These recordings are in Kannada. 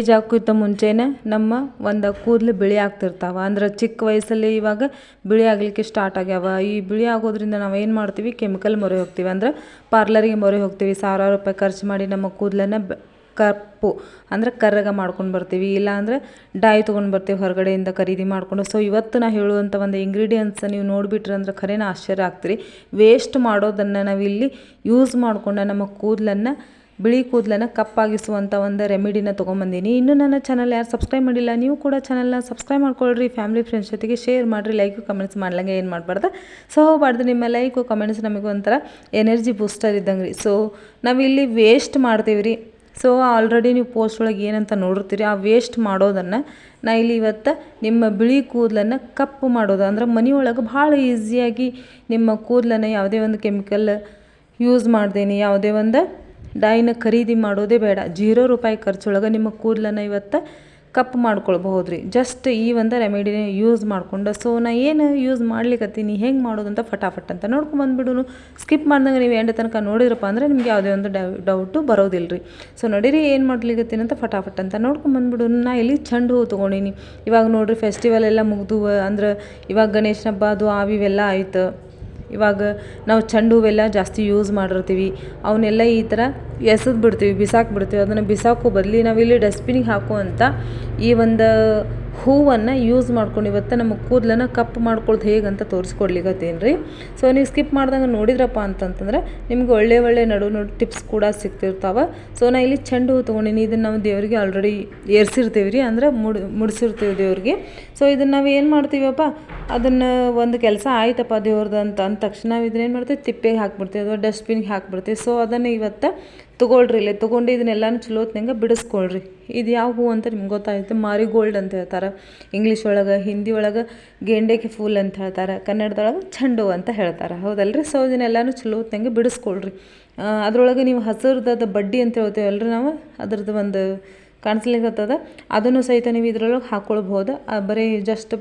ಏಜ್ ಹಾಕೋಕ್ಕಿಂತ ಮುಂಚೆನೇ ನಮ್ಮ ಒಂದು ಕೂದಲು ಬಿಳಿ ಆಗ್ತಿರ್ತಾವೆ. ಅಂದ್ರೆ ಚಿಕ್ಕ ವಯಸ್ಸಲ್ಲಿ ಇವಾಗ ಬಿಳಿ ಆಗಲಿಕ್ಕೆ ಸ್ಟಾರ್ಟ್ ಆಗ್ಯಾವ. ಈ ಬಿಳಿ ಆಗೋದ್ರಿಂದ ನಾವು ಏನು ಮಾಡ್ತೀವಿ? ಕೆಮಿಕಲ್ ಮೊರೆ ಹೋಗ್ತೀವಿ. ಅಂದ್ರೆ ಪಾರ್ಲರಿಗೆ ಮೊರೆ ಹೋಗ್ತೀವಿ. ಸಾವಿರಾರು ರೂಪಾಯಿ ಖರ್ಚು ಮಾಡಿ ನಮ್ಮ ಕೂದಲನ್ನು ಕಪ್ಪು ಅಂದ್ರೆ ಕರ್ರಗ ಮಾಡ್ಕೊಂಡು ಬರ್ತೀವಿ. ಇಲ್ಲಾಂದ್ರೆ ಡಾಯ್ ತೊಗೊಂಡು ಬರ್ತೀವಿ ಹೊರಗಡೆಯಿಂದ ಖರೀದಿ ಮಾಡಿಕೊಂಡು. ಸೊ ಇವತ್ತು ನಾ ಹೇಳುವಂಥ ಒಂದು ಇಂಗ್ರೀಡಿಯೆಂಟ್ಸ್ ನೀವು ನೋಡಿಬಿಟ್ರೆ ಅಂದ್ರೆ ಖರೇನ ಆಶ್ಚರ್ಯ ಆಗ್ತೀರಿ. ವೇಸ್ಟ್ ಮಾಡೋದನ್ನು ನಾವಿಲ್ಲಿ ಯೂಸ್ ಮಾಡಿಕೊಂಡು ನಮ್ಮ ಕೂದಲನ್ನು ಬಿಳಿ ಕೂದಲನ್ನ ಕಪ್ಪಾಗಿಸುವಂಥ ಒಂದು ರೆಮಿಡಿನ ತೊಗೊಂಬಂದಿನಿ. ಇನ್ನೂ ನನ್ನ ಚಾನಲ್ ಯಾರು ಸಬ್ಸ್ಕ್ರೈಬ್ ಮಾಡಿಲ್ಲ, ನೀವು ಕೂಡ ಚಾನಲ್ನ ಸಬ್ಸ್ಕ್ರೈಬ್ ಮಾಡ್ಕೊಳ್ರಿ ಫ್ಯಾಮಿಲಿ ಫ್ರೆಂಡ್ಸ್ ಜೊತೆಗೆ ಶೇರ್ ಮಾಡಿರಿ ಲೈಕು ಕಮೆಂಟ್ಸ್ ಮಾಡ್ಲಂಗೆ ಏನು ಮಾಡಬಾರ್ದು? ಸೊ ಹೋಗಬಾರ್ದು ನಿಮ್ಮ ಲೈಕು ಕಮೆಂಟ್ಸ್ ನಮಗೆ ಒಂಥರ ಎನರ್ಜಿ ಬೂಸ್ಟರ್ ಇದ್ದಂಗೆ ರೀ ಸೊ ನಾವಿಲ್ಲಿ ವೇಸ್ಟ್ ಮಾಡ್ತೀವಿ ರೀ ಸೊ ಆಲ್ರೆಡಿ ನೀವು ಪೋಸ್ಟ್ ಒಳಗೆ ಏನಂತ ನೋಡಿರ್ತೀರಿ, ಆ ವೇಸ್ಟ್ ಮಾಡೋದನ್ನು ನಾ ಇಲ್ಲಿ ಇವತ್ತು ನಿಮ್ಮ ಬಿಳಿ ಕೂದಲನ್ನು ಕಪ್ಪು ಮಾಡೋದು. ಅಂದ್ರೆ ಮನೆಯೊಳಗೆ ಭಾಳ ಈಸಿಯಾಗಿ ನಿಮ್ಮ ಕೂದಲನ್ನು ಯಾವುದೇ ಒಂದು ಕೆಮಿಕಲ್ ಯೂಸ್ ಮಾಡ್ದೇನೆ, ಯಾವುದೇ ಒಂದು ಡೈನ ಖರೀದಿ ಮಾಡೋದೇ ಬೇಡ. ಜೀರೋ ರೂಪಾಯಿ ಖರ್ಚೊಳಗೆ ನಿಮ್ಮ ಕೂದಲನ್ನು ಇವತ್ತು ಕಪ್ ಮಾಡ್ಕೊಳ್ಬಹುದು ರೀ ಜಸ್ಟ್ ಈ ಒಂದು ರೆಮಿಡಿನ ಯೂಸ್ ಮಾಡಿಕೊಂಡು. ಸೊ ನಾ ಏನು ಯೂಸ್ ಮಾಡ್ಲಿಕ್ಕತ್ತೀನಿ ಹೆಂಗೆ ಮಾಡೋದು ಅಂತ ಫಟಾಫಟ್ ಅಂತ ನೋಡ್ಕೊಂಬಂದ್ಬಿಡು ಸ್ಕಿಪ್ ಮಾಡ್ದಂಗೆ ನೀವು ಎಂಡ ತನಕ ನೋಡಿದ್ರಪ್ಪ ಅಂದರೆ ನಿಮ್ಗೆ ಯಾವುದೇ ಒಂದು ಡೌಟು ಬರೋದಿಲ್ಲ ರೀ ಸೊ ನೋಡಿರಿ ಏನು ಮಾಡ್ಲಿಕ್ಕತ್ತೀನಿ ಅಂತ ಫಟಾಫಟ್ ಅಂತ ನೋಡ್ಕೊಂಬಂದ್ಬಿಡು ನಾ ಇಲ್ಲಿ ಚೆಂಡು ಹೂ ತೊಗೊಂಡೀನಿ. ಇವಾಗ ನೋಡಿರಿ ಫೆಸ್ಟಿವಲ್ ಎಲ್ಲ ಮುಗಿದು ಅಂದ್ರೆ ಇವಾಗ ಗಣೇಶನ ಹಬ್ಬ ಅದು ಆವಿವೆಲ್ಲ ಆಯ್ತು. ಇವಾಗ ನಾವು ಚೆಂಡು ಹೂವೆಲ್ಲ ಜಾಸ್ತಿ ಯೂಸ್ ಮಾಡಿರ್ತೀವಿ. ಅವನ್ನೆಲ್ಲ ಈ ಥರ ಎಸೆದು ಬಿಡ್ತೀವಿ, ಬಿಸಾಕಿ ಬಿಡ್ತೀವಿ. ಅದನ್ನು ಬಿಸಾಕೋ ಬದಲಿ ನಾವಿಲ್ಲಿ ಡಸ್ಟ್ಬಿನಿಗೆ ಹಾಕುವಂಥ ಈ ಒಂದು ಹೂವನ್ನು ಯೂಸ್ ಮಾಡ್ಕೊಂಡು ಇವತ್ತು ನಮ್ಮ ಕೂದಲನ್ನ ಕಪ್ಪು ಮಾಡ್ಕೊಳ್ಳೋದು ಹೇಗೆ ಅಂತ ತೋರಿಸ್ಕೊಡ್ಲಿಕ್ಕತ್ತೀನಿ ರೀ ಸೊ ನೀವು ಸ್ಕಿಪ್ ಮಾಡ್ದಂಗೆ ನೋಡಿದ್ರಪ್ಪ ಅಂತಂತಂದ್ರೆ ನಿಮ್ಗೆ ಒಳ್ಳೆ ಒಳ್ಳೆ ನಡು ನಡು ಟಿಪ್ಸ್ ಕೂಡ ಸಿಗ್ತಿರ್ತಾವೆ. ಸೊ ನಾ ಇಲ್ಲಿ ಚೆಂಡು ಹೂ ತೊಗೊಂಡಿನಿ. ಇದನ್ನು ನಾವು ದೇವರಿಗೆ ಆಲ್ರೆಡಿ ಏರ್ಸಿರ್ತೀವಿ ರೀ ಅಂದ್ರೆ ಮುಡ್ ಮುಡಿಸಿರ್ತೀವಿ ದೇವ್ರಿಗೆ. ಸೊ ಇದನ್ನು ನಾವು ಏನು ಮಾಡ್ತೀವಪ್ಪ? ಅದನ್ನು ಒಂದು ಕೆಲಸ ಆಯ್ತಪ್ಪ ದೇವ್ರದ್ದು ಅಂತ ಅಂದ ತಕ್ಷಣ ಇದನ್ನ ಏನು ಮಾಡ್ತೀವಿ? ತಿಪ್ಪೆಗೆ ಹಾಕ್ಬಿಡ್ತೀವಿ, ಅಥವಾ ಡಸ್ಟ್ಬಿನ್ಗೆ ಹಾಕ್ಬಿಡ್ತೀವಿ. ಸೊ ಅದನ್ನು ಇವತ್ತು ತೊಗೊಳ್ರಿ ಇಲ್ಲಿ. ತೊಗೊಂಡು ಇದನ್ನೆಲ್ಲನೂ ಚಲೋ ಹೊತ್ನಂಗೆ ಬಿಡಿಸ್ಕೊಳ್ರಿ. ಇದು ಯಾವ ಹೂ ಅಂತ ನಿಮ್ಗೆ ಗೊತ್ತಾಯಿತು ಮಾರಿಗೋಲ್ಡ್ ಅಂತ ಹೇಳ್ತಾರೆ. ಇಂಗ್ಲೀಷ್ ಒಳಗೆ, ಹಿಂದಿ ಒಳಗೆ ಗೆಂಡೆಗೆ ಫೂಲ್ ಅಂತ ಹೇಳ್ತಾರೆ. ಕನ್ನಡದೊಳಗೆ ಚೆಂಡು ಅಂತ ಹೇಳ್ತಾರೆ. ಹೌದಲ್ರಿ? ಸೊ ಇದನ್ನೆಲ್ಲನೂ ಚಲೋತ್ನಂಗೆ ಬಿಡಿಸ್ಕೊಳ್ರಿ. ಅದರೊಳಗೆ ನೀವು ಹಸಿರ್ದದ ಬಡ್ಡಿ ಅಂತ ಹೇಳ್ತೇವಲ್ರಿ ನಾವು? ಅದ್ರದ್ದು ಒಂದು ಕಾಣಿಸ್ಲಿಕ್ಕತ್ತದ ಅದನ್ನು ಸಹಿತ ನೀವು ಇದರೊಳಗೆ ಹಾಕ್ಕೊಳ್ಬೋದು ಬರೀ ಜಸ್ಟ್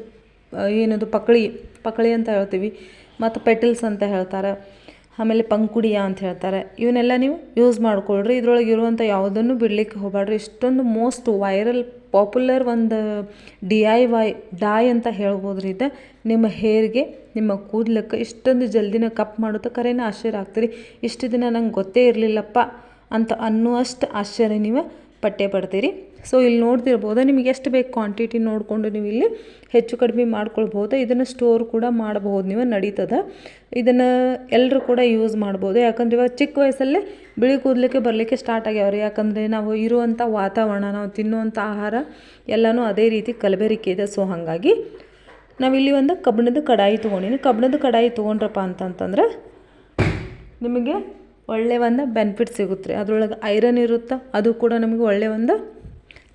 ಏನದು ಪಕಳಿ ಪಕಳಿ ಅಂತ ಹೇಳ್ತೀವಿ. ಮತ್ತು ಪೆಟಲ್ಸ್ ಅಂತ ಹೇಳ್ತಾರೆ. ಆಮೇಲೆ ಪಂಕುಡಿಯ ಅಂತ ಹೇಳ್ತಾರೆ. ಇವನ್ನೆಲ್ಲ ನೀವು ಯೂಸ್ ಮಾಡ್ಕೊಳ್ರಿ. ಇದ್ರೊಳಗೆ ಇರುವಂಥ ಯಾವುದನ್ನು ಬಿಡ್ಲಿಕ್ಕೆ ಹೋಗಬೇಡ್ರಿ ಇಷ್ಟೊಂದು ಮೋಸ್ಟ್ ವೈರಲ್ ಪಾಪ್ಯುಲರ್ ಒಂದು ಡಿ ಐ ವೈ ಡಾಯ್ ಅಂತ ಹೇಳ್ಬೋದ್ರಿಂದ ನಿಮ್ಮ ಹೇರ್ಗೆ ನಿಮ್ಮ ಕೂದಲಕ್ಕೆ ಇಷ್ಟೊಂದು ಜಲ್ದಿನ ಕಪ್ ಮಾಡುತ್ತೆ ಕರೆನ ಆಶ್ಚರ್ಯ ಆಗ್ತೀರಿ. ಇಷ್ಟು ದಿನ ನಂಗೆ ಗೊತ್ತೇ ಇರಲಿಲ್ಲಪ್ಪ ಅಂತ ಅನ್ನುವಷ್ಟು ಆಶ್ಚರ್ಯ ನೀವು ಪಟ್ಟೆ ಪಡ್ತೀರಿ ಸೊ ಇಲ್ಲಿ ನೋಡ್ತಿರ್ಬೋದು, ನಿಮಗೆ ಎಷ್ಟು ಬೇಕು ಕ್ವಾಂಟಿಟಿ ನೋಡಿಕೊಂಡು ನೀವು ಇಲ್ಲಿ ಹೆಚ್ಚು ಕಡಿಮೆ ಮಾಡ್ಕೊಳ್ಬೋದು ಇದನ್ನು ಸ್ಟೋರ್ ಕೂಡ ಮಾಡಬಹುದು, ನೀವು ನಡೀತದೆ. ಇದನ್ನು ಎಲ್ಲರೂ ಕೂಡ ಯೂಸ್ ಮಾಡ್ಬೋದು. ಯಾಕಂದ್ರೆ ಇವಾಗ ಚಿಕ್ಕ ವಯಸ್ಸಲ್ಲೇ ಬಿಳಿ ಕೂದಲಿಕ್ಕೆ ಬರಲಿಕ್ಕೆ ಸ್ಟಾರ್ಟ್ ಆಗ್ಯಾವ್ರಿ. ಯಾಕಂದರೆ ನಾವು ಇರುವಂಥ ವಾತಾವರಣ, ನಾವು ತಿನ್ನುವಂಥ ಆಹಾರ ಎಲ್ಲನೂ ಅದೇ ರೀತಿ ಕಲಬೆರಿಕೆ ಇದೆ. ಸೊ ಹಾಗಾಗಿ ನಾವಿಲ್ಲಿ ಒಂದು ಕಬ್ಬಿಣದ ಕಡಾಯಿ ತೊಗೊಂಡಿನಿ. ಕಬ್ಬಿಣದ ಕಡಾಯಿ ತೊಗೊಂಡ್ರಪ್ಪ ಅಂತಂತಂದ್ರೆ ನಿಮಗೆ ಒಳ್ಳೆಯ ಒಂದು ಬೆನಿಫಿಟ್ ಸಿಗುತ್ತೆ ರೀ. ಅದರೊಳಗೆ ಐರನ್ ಇರುತ್ತೆ, ಅದು ಕೂಡ ನಮಗೆ ಒಳ್ಳೆಯ ಒಂದು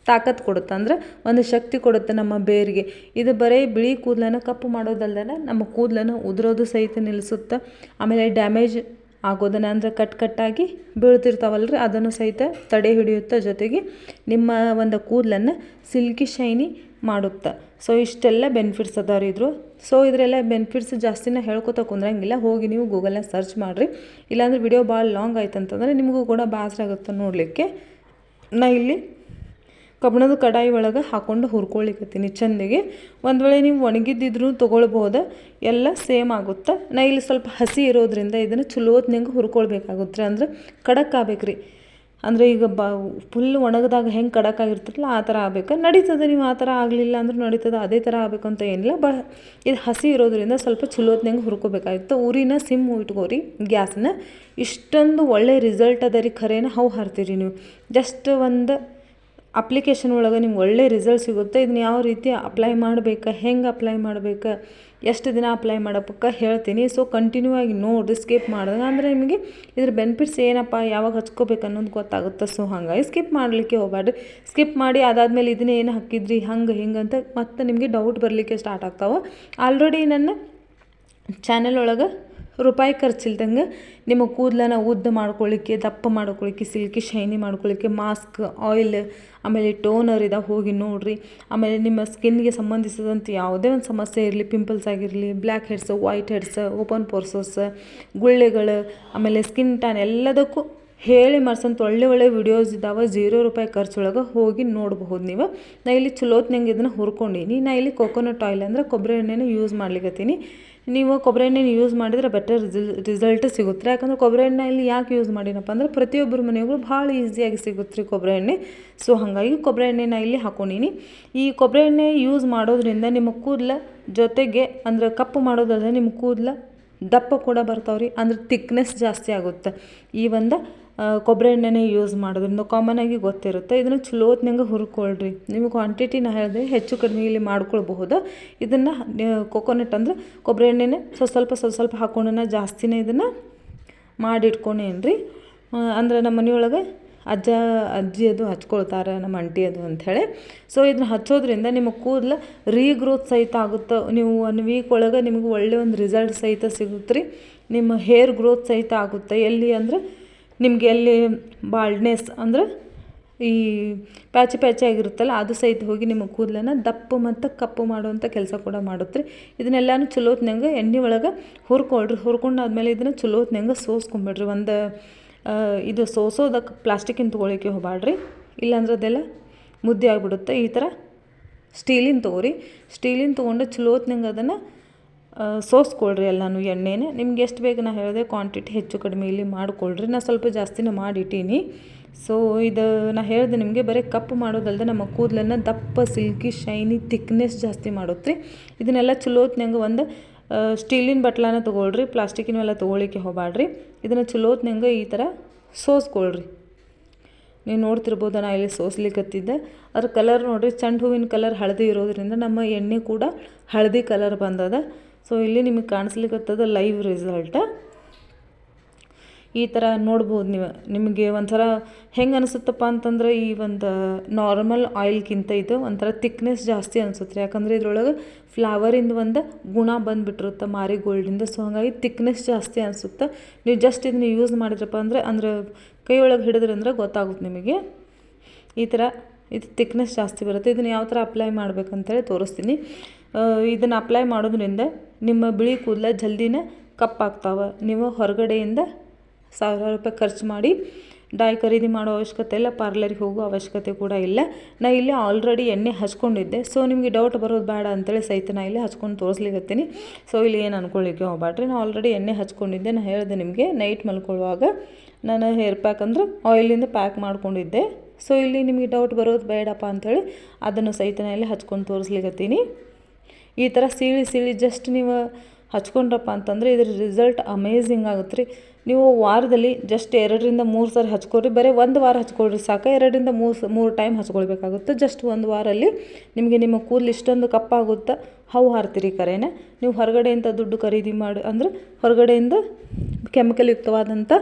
ತಾಕತ್ತು ಕೊಡುತ್ತೆ. ಅಂದ್ರೆ ಒಂದು ಶಕ್ತಿ ಕೊಡುತ್ತೆ ನಮ್ಮ ಬೇರಿಗೆ. ಇದು ಬರೀ ಬಿಳಿ ಕೂದಲನ್ನು ಕಪ್ಪು ಮಾಡೋದಲ್ಲದೆ ನಮ್ಮ ಕೂದಲನ್ನು ಉದುರೋದು ಸಹಿತ ನಿಲ್ಲಿಸುತ್ತೆ. ಆಮೇಲೆ ಡ್ಯಾಮೇಜ್ ಆಗೋದನ್ನು ಅಂದರೆ ಕಟ್ ಕಟ್ಟಾಗಿ ಬೀಳ್ತಿರ್ತಾವಲ್ರಿ ಅದನ್ನು ಸಹಿತ ತಡೆ ಹಿಡಿಯುತ್ತೆ. ಜೊತೆಗೆ ನಿಮ್ಮ ಒಂದು ಕೂದಲನ್ನು ಸಿಲ್ಕಿ ಶೈನಿ ಮಾಡುತ್ತೆ. ಸೊ ಇಷ್ಟೆಲ್ಲ ಬೆನಿಫಿಟ್ಸ್ ಅದಾರಿದ್ರು ಇದ್ರು. ಸೊ ಇದರೆಲ್ಲ ಬೆನಿಫಿಟ್ಸ್ ಜಾಸ್ತಿನ ಹೇಳ್ಕೊತ ಕುಂದ್ರಂಗಿಲ್ಲ. ಹೋಗಿ ನೀವು ಗೂಗಲ್ನಾಗ ಸರ್ಚ್ ಮಾಡಿರಿ. ಇಲ್ಲಾಂದ್ರೆ ವಿಡಿಯೋ ಭಾಳ ಲಾಂಗ್ ಆಯ್ತು ಅಂತಂದರೆ ನಿಮಗೂ ಕೂಡ ಬೇಸರ ಆಗುತ್ತೆ ನೋಡಲಿಕ್ಕೆ. ನಾ ಇಲ್ಲಿ ಕಬ್ಬಣದ ಕಡಾಯಿ ಒಳಗೆ ಹಾಕ್ಕೊಂಡು ಹುರ್ಕೊಳ್ಳಿಕತ್ತೀನಿ ಚೆಂದಿಗೆ. ಒಂದು ವೇಳೆ ನೀವು ಒಣಗಿದ್ದಿದ್ರು ತೊಗೊಳ್ಬೋದು. ಎಲ್ಲ ಸೇಮ್ ಆಗುತ್ತೆ. ನಾ ಇಲ್ಲಿ ಸ್ವಲ್ಪ ಹಸಿ ಇರೋದ್ರಿಂದ ಇದನ್ನು ಚಲೋ ಹೊತ್ನಂಗೆ ಹುರ್ಕೊಳ್ಬೇಕಾಗುತ್ತೆ ಅಂದ್ರೆ ಖಡಕ್ ಆಗ್ಬೇಕು ರೀ ಅಂದರೆ ಈಗ ಬ ಫುಲ್ ಒಣಗಿದಾಗ ಹೆಂಗೆ ಕಡಕಾಗಿರ್ತಿರಲ್ಲ ಆ ಥರ ಆಗಬೇಕು. ನಡೀತದೆ, ನೀವು ಆ ಥರ ಆಗಲಿಲ್ಲ ಅಂದ್ರೆ ನಡೀತದೆ, ಅದೇ ಥರ ಆಗಬೇಕು ಅಂತ ಏನಿಲ್ಲ. ಬ, ಇದು ಹಸಿ ಇರೋದ್ರಿಂದ ಸ್ವಲ್ಪ ಚಲೋ ಹೊತ್ನಂಗೆ ಹುರ್ಕೋಬೇಕಾಗಿತ್ತು. ಊರಿನ ಸಿಮ್ ಇಟ್ಕೋರಿ ಗ್ಯಾಸನ್ನ ಇಷ್ಟೊಂದು ಒಳ್ಳೆ ರಿಸಲ್ಟ್ ಅದ ರೀ ಖರೇನ, ಹೌ ಹಾರ್ತೀರಿ ನೀವು. ಜಸ್ಟ್ ಒಂದು ಅಪ್ಲಿಕೇಶನ್ ಒಳಗೆ ನಿಮ್ಗೆ ಒಳ್ಳೆ ರಿಸಲ್ಟ್ ಸಿಗುತ್ತೆ. ಇದನ್ನ ಯಾವ ರೀತಿ ಅಪ್ಲೈ ಮಾಡಬೇಕಾ, ಹೆಂಗೆ ಅಪ್ಲೈ ಮಾಡ್ಬೇಕು ಎಷ್ಟು ದಿನ ಅಪ್ಲೈ ಮಾಡೋಪಕ್ಕ ಹೇಳ್ತೀನಿ. ಸೊ ಕಂಟಿನ್ಯೂ ಆಗಿ ನೋಡಿ ಸ್ಕಿಪ್ ಮಾಡಿದಾಗ ಅಂದರೆ ನಿಮಗೆ ಇದ್ರ ಬೆನಿಫಿಟ್ಸ್ ಏನಪ್ಪ, ಯಾವಾಗ ಹಚ್ಕೋಬೇಕು ಅನ್ನೋದು ಗೊತ್ತಾಗುತ್ತೆ? ಸೊ ಹಾಗಾಗಿ ಸ್ಕಿಪ್ ಮಾಡಲಿಕ್ಕೆ ಹೋಗಬೇಡ್ರಿ ಸ್ಕಿಪ್ ಮಾಡಿ ಅದಾದಮೇಲೆ ಇದನ್ನೇ ಏನು ಹಾಕಿದ್ರಿ, ಹಂಗೆ, ಹಿಂಗೆ ಅಂತ ಮತ್ತೆ ನಿಮಗೆ ಡೌಟ್ ಬರಲಿಕ್ಕೆ ಸ್ಟಾರ್ಟ್ ಆಗ್ತಾವೆ. ಆಲ್ರೆಡಿ ನನ್ನ ಚಾನಲ್ ಒಳಗೆ ರೂಪಾಯಿ ಖರ್ಚಿಲ್ದಂಗೆ ನಿಮ್ಮ ಕೂದಲನ್ನ ಉದ್ದ ಮಾಡ್ಕೊಳ್ಳಿಕ್ಕೆ ದಪ್ಪ ಮಾಡ್ಕೊಳ್ಳಿಕ್ಕೆ ಸಿಲ್ಕಿ ಶೈನಿ ಮಾಡ್ಕೊಳ್ಳಿಕ್ಕೆ ಮಾಸ್ಕ್, ಆಯಿಲ್, ಆಮೇಲೆ ಟೋನರ್ ಇದೆ ಹೋಗಿ ನೋಡಿರಿ. ಆಮೇಲೆ ನಿಮ್ಮ ಸ್ಕಿನ್ಗೆ ಸಂಬಂಧಿಸಿದಂಥ ಯಾವುದೇ ಒಂದು ಸಮಸ್ಯೆ ಇರಲಿ, ಪಿಂಪಲ್ಸ್ ಆಗಿರಲಿ, black heads, white heads, open pores, ಗುಳ್ಳೆಗಳು, ಆಮೇಲೆ ಸ್ಕಿನ್ ಟ್ಯಾನ್ ಎಲ್ಲದಕ್ಕೂ ಹೇಳಿ ಮಾಡ್ಸಂತ ಒಳ್ಳೆ ಒಳ್ಳೆ ವಿಡಿಯೋಸ್ ಇದ್ದಾವೆ ಜೀರೋ ರೂಪಾಯಿ ಖರ್ಚೊಳಗೆ ಹೋಗಿ ನೋಡಬಹುದು ನೀವು. ನಾ ಇಲ್ಲಿ ಚಲೋತ್ನಂಗೆ ಇದನ್ನು ಹುರ್ಕೊಂಡೀನಿ. ನಾ ಇಲ್ಲಿ ಕೊಕೊನಟ್ ಆಯಿಲ್ ಅಂದರೆ ಕೊಬ್ಬರಿ ಎಣ್ಣೆನ ಯೂಸ್ ಮಾಡ್ಲಿಕತ್ತೀನಿ. ನೀವು ಕೊಬ್ಬರಿ ಎಣ್ಣೆನ ಯೂಸ್ ಮಾಡಿದ್ರೆ ಬೆಟರ್ ರಿಸಲ್ಟ್ ಸಿಗುತ್ತೆ. ಯಾಕಂದ್ರೆ ಕೊಬ್ಬರಿ ಎಣ್ಣೆ ಇಲ್ಲಿ ಯಾಕೆ ಯೂಸ್ ಮಾಡಿನಪ್ಪ ಅಂದ್ರೆ ಪ್ರತಿಯೊಬ್ಬರ ಮನೆಗೂ ಭಾಳ ಈಸಿಯಾಗಿ ಸಿಗುತ್ತೆ ರೀ ಕೊಬ್ಬರಿ ಎಣ್ಣೆ. ಸೊ ಹಾಗಾಗಿ ಕೊಬ್ಬರಿ ಎಣ್ಣೆನ ಇಲ್ಲಿ ಹಾಕೊಂಡೀನಿ. ಈ ಕೊಬ್ಬರಿ ಎಣ್ಣೆ ಯೂಸ್ ಮಾಡೋದ್ರಿಂದ ನಿಮ್ಮ ಕೂದಲ ಜೊತೆಗೆ ಅಂದ್ರೆ ಕಪ್ಪು ಮಾಡೋದಾದ್ರೆ ನಿಮ್ಮ ಕೂದಲ ದಪ್ಪ ಕೂಡ ಬರ್ತಾವ್ರಿ, ಅಂದ್ರೆ ತಿಕ್ನೆಸ್ ಜಾಸ್ತಿ ಆಗುತ್ತೆ. ಈ ಒಂದು ಕೊಬ್ಬರಿ ಎಣ್ಣೆನೇ ಯೂಸ್ ಮಾಡೋದ್ರಿಂದ ಕಾಮನ್ ಆಗಿ ಗೊತ್ತಿರುತ್ತೆ. ಇದನ್ನು ಚಲೋತ್ನಂಗೆ ಹುರ್ಕೊಳ್ರಿ. ನಿಮ್ಮ ಕ್ವಾಂಟಿಟಿ ನಾ ಹೇಳಿದೆ ಹೆಚ್ಚು ಕಡಿಮೆ ಇಲ್ಲಿ ಮಾಡ್ಕೊಳ್ಬಹುದು. ಇದನ್ನು ಕೊಕೊನಟ್ ಅಂದ್ರೆ ಕೊಬ್ಬರಿ ಎಣ್ಣೆನೇ ಸ್ವಲ್ಪ ಸ್ವಲ್ಪ ಸ್ವಲ್ಪ ಸ್ವಲ್ಪ ಹಾಕೊಂಡನ ಜಾಸ್ತಿನೇ ಇದನ್ನು ಮಾಡಿಟ್ಕೊಂಡೇನ್ರಿ ಅಂದ್ರೆ ನಮ್ಮ ಮನೆಯೊಳಗೆ ಅಜ್ಜ, ಅಜ್ಜಿ ಅದು ಹಚ್ಕೊಳ್ತಾರೆ, ನಮ್ಮ ಅಂಟಿ ಅದು ಅಂಥೇಳಿ ಸೊ ಇದನ್ನ ಹಚ್ಚೋದ್ರಿಂದ ನಿಮ್ಮ ಕೂದಲು ರೀಗ್ರೋತ್ ಸಹಿತ ಆಗುತ್ತೆ. ನೀವು ಒನ್ ವೀಕ್ ಒಳಗೆ ನಿಮಗೆ ಒಳ್ಳೆಯ ಒಂದು ರಿಸಲ್ಟ್ ಸಹಿತ ಸಿಗುತ್ತೆ ರೀ ನಿಮ್ಮ ಹೇರ್ ಗ್ರೋತ್ ಸಹಿತ ಆಗುತ್ತೆ. ಎಲ್ಲಿ ಅಂದ್ರೆ ನಿಮಗೆ ಅಲ್ಲಿ ಬಾಲ್ಡ್ನೆಸ್ ಅಂದ್ರೆ ಈ ಪ್ಯಾಚಿ ಪ್ಯಾಚಿ ಆಗಿರುತ್ತಲ್ಲ, ಅದು ಸಹಿತ ಹೋಗಿ ನಿಮ್ಮ ಕೂದಲನ್ನ ದಪ್ಪು ಮತ್ತು ಕಪ್ಪು ಮಾಡುವಂಥ ಕೆಲಸ ಕೂಡ ಮಾಡುತ್ತೆ ಇದನ್ನೆಲ್ಲನೂ ಚಲೋತ್ನಂಗೆ ಎಣ್ಣೆ ಒಳಗೆ ಹುರ್ಕೊಳ್ರಿ. ಹುರ್ಕೊಂಡಾದ್ಮೇಲೆ ಇದನ್ನು ಚಲೋತ್ನಂಗೆ ಸೋಸ್ಕೊಂಬಿಡ್ರಿ. ಒಂದು ಇದು ಸೋಸೋದಕ್ಕೆ ಪ್ಲಾಸ್ಟಿಕ್ಕಿನ ತೊಗೊಳಿಕ್ಕೆ ಹೋಗಬಾಡ್ರಿ ಇಲ್ಲಾಂದ್ರೆ ಅದೆಲ್ಲ ಮುದ್ದೆ ಆಗಿಬಿಡುತ್ತೆ. ಈ ಥರ ಸ್ಟೀಲಿನ ತೊಗೊರಿ. ಸ್ಟೀಲಿನ ತೊಗೊಂಡು ಚಲೋತ್ನಂಗೆ ಅದನ್ನು ಸೋಸ್ಕೊಳ್ರಿ ಎಲ್ಲನೂ ಎಣ್ಣೆನ. ನಿಮ್ಗೆ ಎಷ್ಟು ಬೇಕು ನಾ ಹೇಳಿದೆ ಕ್ವಾಂಟಿಟಿ ಹೆಚ್ಚು ಕಡಿಮೆ ಇಲ್ಲಿ ಮಾಡಿಕೊಳ್ರಿ. ನಾ ಸ್ವಲ್ಪ ಜಾಸ್ತಿನೇ ಮಾಡಿಟ್ಟೀನಿ. ಸೊ ಇದು ನಾ ಹೇಳಿದೆ ನಿಮಗೆ ಬರೀ ಕಪ್ಪು ಮಾಡೋದಲ್ಲದೆ ನಮ್ಮ ಕೂದಲನ್ನು ದಪ್ಪ ಸಿಲ್ಕಿ ಶೈನಿ ತಿಕ್ನೆಸ್ ಜಾಸ್ತಿ ಮಾಡುತ್ತೆ ಇದನ್ನೆಲ್ಲ ಚಲೋತ್ನಂಗೆ ಒಂದು ಸ್ಟೀಲಿನ ಬಟ್ಲನ ತೊಗೊಳ್ರಿ ಪ್ಲಾಸ್ಟಿಕ್ಕಿನವೆಲ್ಲ ತೊಗೊಳಿಕ್ಕೆ ಹೋಗಬೇಡ್ರಿ ಇದನ್ನು ಚಲೋತ್ನಂಗೆ ಈ ಥರ ಸೋಸ್ಕೊಳ್ರಿ. ನೀವು ನೋಡ್ತಿರ್ಬೋದು ನಾ ಇಲ್ಲಿ ಸೋಸ್ಲಿಕ್ಕತ್ತಿದ್ದೆ ಅದ್ರ ಕಲರ್ ನೋಡಿರಿ, ಚೆಂಡು ಹೂವಿನ ಕಲರ್ ಹಳದಿ ಇರೋದ್ರಿಂದ ನಮ್ಮ ಎಣ್ಣೆ ಕೂಡ ಹಳದಿ ಕಲರ್ ಬಂದದ. ಸೊ ಇಲ್ಲಿ ನಿಮಗೆ ಕಾಣಿಸ್ಲಿಕ್ಕತ್ತದ ಲೈವ್ ರಿಸಲ್ಟ ಈ ಥರ ನೋಡ್ಬೋದು ನೀವು. ನಿಮಗೆ ಒಂಥರ ಹೆಂಗೆ ಅನಿಸುತ್ತಪ್ಪ ಅಂತಂದ್ರೆ ಈ ಒಂದು ನಾರ್ಮಲ್ ಆಯಿಲ್ಗಿಂತ ಇದು ಒಂಥರ ತಿಕ್ನೆಸ್ ಜಾಸ್ತಿ ಅನಿಸುತ್ತೆ ಯಾಕಂದರೆ ಇದ್ರೊಳಗೆ ಫ್ಲವರಿಂದ ಒಂದು ಗುಣ ಬಂದುಬಿಟ್ಟಿರುತ್ತೆ ಮಾರಿಗೋಲ್ಡಿಂದ ಸೊ ಹಾಗಾಗಿ ತಿಕ್ನೆಸ್ ಜಾಸ್ತಿ ಅನಿಸುತ್ತೆ. ನೀವು ಜಸ್ಟ್ ಇದನ್ನ ಯೂಸ್ ಮಾಡಿದ್ರಪ್ಪ ಅಂದರೆ, ಅಂದ್ರೆ ಕೈಯೊಳಗೆ ಹಿಡಿದ್ರಿ ಅಂದ್ರೆ ಗೊತ್ತಾಗುತ್ತೆ ನಿಮಗೆ. ಈ ಥರ ಇದು ತಿಕ್ನೆಸ್ ಜಾಸ್ತಿ ಬರುತ್ತೆ. ಇದನ್ನು ಯಾವ ಥರ ಅಪ್ಲೈ ಮಾಡ್ಬೇಕಂತೇಳಿ ತೋರಿಸ್ತೀನಿ. ಇದನ್ನು ಅಪ್ಲೈ ಮಾಡೋದ್ರಿಂದ ನಿಮ್ಮ ಬಿಳಿ ಕೂದಲ ಜಲ್ದಿನೇ ಕಪ್ಪಾಗ್ತಾವೆ. ನೀವು ಹೊರಗಡೆಯಿಂದ ಸಾವಿರಾರು ರೂಪಾಯಿ ಖರ್ಚು ಮಾಡಿ ಡೈ ಖರೀದಿ ಮಾಡೋ ಅವಶ್ಯಕತೆ ಇಲ್ಲ, ಪಾರ್ಲರಿಗೆ ಹೋಗೋ ಅವಶ್ಯಕತೆ ಕೂಡ ಇಲ್ಲ. ನಾ ಇಲ್ಲಿ ಆಲ್ರೆಡಿ ಎಣ್ಣೆ ಹಚ್ಕೊಂಡಿದ್ದೆ. ಸೊ ನಿಮಗೆ ಡೌಟ್ ಬರೋದು ಬೇಡ ಅಂತೇಳಿ ಸಹಿತ ನಾ ಇಲ್ಲಿ ಹಚ್ಕೊಂಡು ತೋರಿಸ್ಲಿಕತ್ತೀನಿ. ಸೊ ಇಲ್ಲಿ ಏನು ಅನ್ಕೊಳ್ಳಿಕ್ಕೆ ಹೋಗ್ಬೇಡ್ರಿ ನಾ ಆಲ್ರೆಡಿ ಎಣ್ಣೆ ಹಚ್ಕೊಂಡಿದ್ದೆ. ನಾ ಹೇಳಿದೆ ನಿಮಗೆ ನೈಟ್ ಮಲ್ಕೊಳ್ಳುವಾಗ ನಾನು ಹೇರ್ ಪ್ಯಾಕ್ ಅಂದ್ರೆ ಆಯಿಲಿಂದ ಪ್ಯಾಕ್ ಮಾಡ್ಕೊಂಡಿದ್ದೆ. ಸೊ ಇಲ್ಲಿ ನಿಮಗೆ ಡೌಟ್ ಬರೋದು ಬೇಡಪ್ಪ ಅಂಥೇಳಿ ಅದನ್ನು ಸಹಿತ ನಾ ಇಲ್ಲಿ ಹಚ್ಕೊಂಡು ತೋರಿಸ್ಲಿಕತ್ತೀನಿ. ಈ ಥರ ಸೀಳಿ ಸೀಳಿ ಜಸ್ಟ್ ನೀವು ಹಚ್ಕೊಂಡ್ರಪ್ಪ ಅಂತಂದರೆ ಇದ್ರ ರಿಸಲ್ಟ್ ಅಮೇಝಿಂಗ್ ಆಗುತ್ತೆ ರೀ ನೀವು ವಾರದಲ್ಲಿ ಜಸ್ಟ್ ಎರಡರಿಂದ ಮೂರು ಸಾರಿ ಹಚ್ಕೊಳ್ರಿ, ಬರೀ ಒಂದು ವಾರ ಹಚ್ಕೊಳ್ರಿ ಸಾಕು, ಎರಡರಿಂದ ಮೂರು ಮೂರು ಟೈಮ್ ಹಚ್ಕೊಳ್ಬೇಕಾಗುತ್ತೆ. ಜಸ್ಟ್ ಒಂದು ವಾರಲ್ಲಿ ನಿಮಗೆ ನಿಮ್ಮ ಕೂದಲು ಇಷ್ಟೊಂದು ಕಪ್ಪಾಗುತ್ತೆ, ಹೌ ಹಾರ್ತೀರಿ ಕರೆನೇ. ನೀವು ಹೊರಗಡೆಯಿಂದ ದುಡ್ಡು ಖರೀದಿ ಮಾಡಿ, ಅಂದ್ರೆ ಹೊರಗಡೆಯಿಂದ ಕೆಮಿಕಲ್ ಯುಕ್ತವಾದಂಥ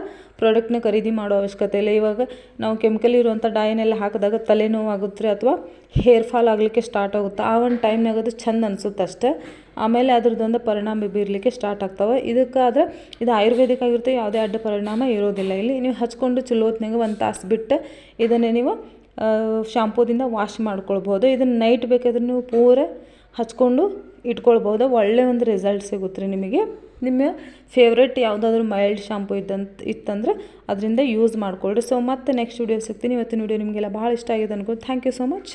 ಪ್ರಾಡಕ್ಟ್ನ ಖರೀದಿ ಮಾಡೋ ಅವಶ್ಯಕತೆ ಇಲ್ಲ ಇವಾಗ ನಾವು ಕೆಮಿಕಲ್ ಇರುವಂಥ ಡಾಯನ್ನೆಲ್ಲ ಹಾಕಿದಾಗ ತಲೆನೋವು ಆಗುತ್ತೆ ಅಥವಾ ಹೇರ್ ಫಾಲ್ ಆಗಲಿಕ್ಕೆ ಸ್ಟಾರ್ಟ್ ಆಗುತ್ತೆ. ಆ ಒಂದು ಟೈಮ್ನಾಗ ಅದು ಚಂದ ಅನ್ಸುತ್ತೆ ಅಷ್ಟೇ. ಆಮೇಲೆ ಅದ್ರದ್ದೊಂದು ಪರಿಣಾಮ ಬೀರಲಿಕ್ಕೆ ಸ್ಟಾರ್ಟ್ ಆಗ್ತವೆ. ಇದಕ್ಕಾದ್ರೆ ಇದು ಆಯುರ್ವೇದಿಕ್ ಆಗಿರುತ್ತೆ, ಯಾವುದೇ ಅಡ್ಡ ಪರಿಣಾಮ ಇರೋದಿಲ್ಲ. ಇಲ್ಲಿ ನೀವು ಹಚ್ಕೊಂಡು ಚಲೋತ್ನಾಗ ಒಂದು ತಾಸು ಬಿಟ್ಟು ಇದನ್ನೇ ನೀವು ಶಾಂಪೂದಿಂದ ವಾಶ್ ಮಾಡ್ಕೊಳ್ಬೋದು. ಇದನ್ನು ನೈಟ್ ಬೇಕಾದ್ರೆ ನೀವು ಪೂರ ಹಚ್ಕೊಂಡು ಇಟ್ಕೊಳ್ಬೋದು. ಒಳ್ಳೆಯ ಒಂದು ರಿಸಲ್ಟ್ ಸಿಗುತ್ತೆ ರೀ ನಿಮಗೆ. ನಿಮ್ಮ ಫೇವ್ರೇಟ್ ಯಾವುದಾದ್ರೂ ಮೈಲ್ಡ್ ಶಾಂಪು ಇದ್ದಂತ, ಇತ್ತಂದ್ರೆ ಅದರಿಂದ ಯೂಸ್ ಮಾಡಿಕೊಳ್ಳ್ರಿ ಸೊ ಮತ್ತೆ ನೆಕ್ಸ್ಟ್ ವೀಡಿಯೋ ಸಿಗ್ತೀನಿ. ಇವತ್ತಿನ ವೀಡಿಯೋ ನಿಮಗೆಲ್ಲ ಭಾಳ ಇಷ್ಟ ಆಗಿದೆ ಅನ್ಕೊಂಡು ಥ್ಯಾಂಕ್ ಯು ಸೊ ಮಚ್